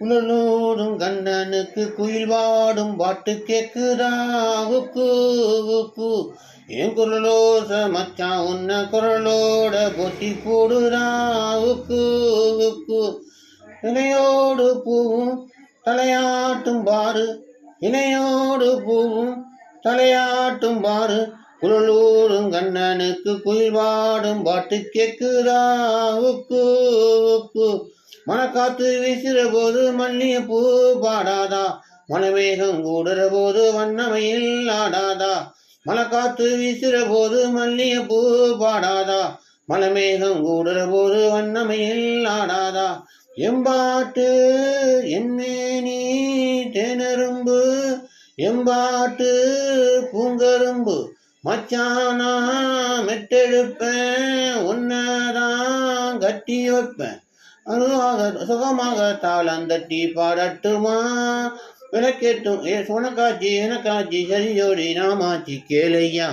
உணலோடும் கண்ணனுக்கு குயில் வாடும் பாட்டு கேக்குதா? உக்கு உக்கு என் குரலோச மச்சான் உன்ன குரலோட பொட்டி போடுறா உக்கு உக்கு இணையோடு பூவும் தலையாட்டும் பாரு. இணையோடு பூவும் தலையாட்டும் பாரு. குரலூரும் கண்ணனுக்கு குயில் வாடும் பாட்டு கேக்குதா? உக்கு உக்கு மனக்காத்து வீசுற போது மல்லிய பூ பாடாதா? மனவேகம் கூடுற போது வண்ணமையில் ஆடாதா மனக்காத்து வீசுற போது மல்லிய பூ பாடாதா? மனமேகம் கூடுற போது வண்ணமையில் ஆடாதா எம்பாட்டு என்மேனி தேனரும்பு எம்பாட்டு பூங்கரும்பு மச்சானா மெட்டெடுப்பேன் உன்னதான் கட்டி வைப்பேன் அதுவாக சுகமாக தாளம் தட்டி பாடட்டுமா? விளக்கேட்டும் ஏ சொனக்காட்சி எனக்காட்சி சரி நாமாச்சி கேளையா?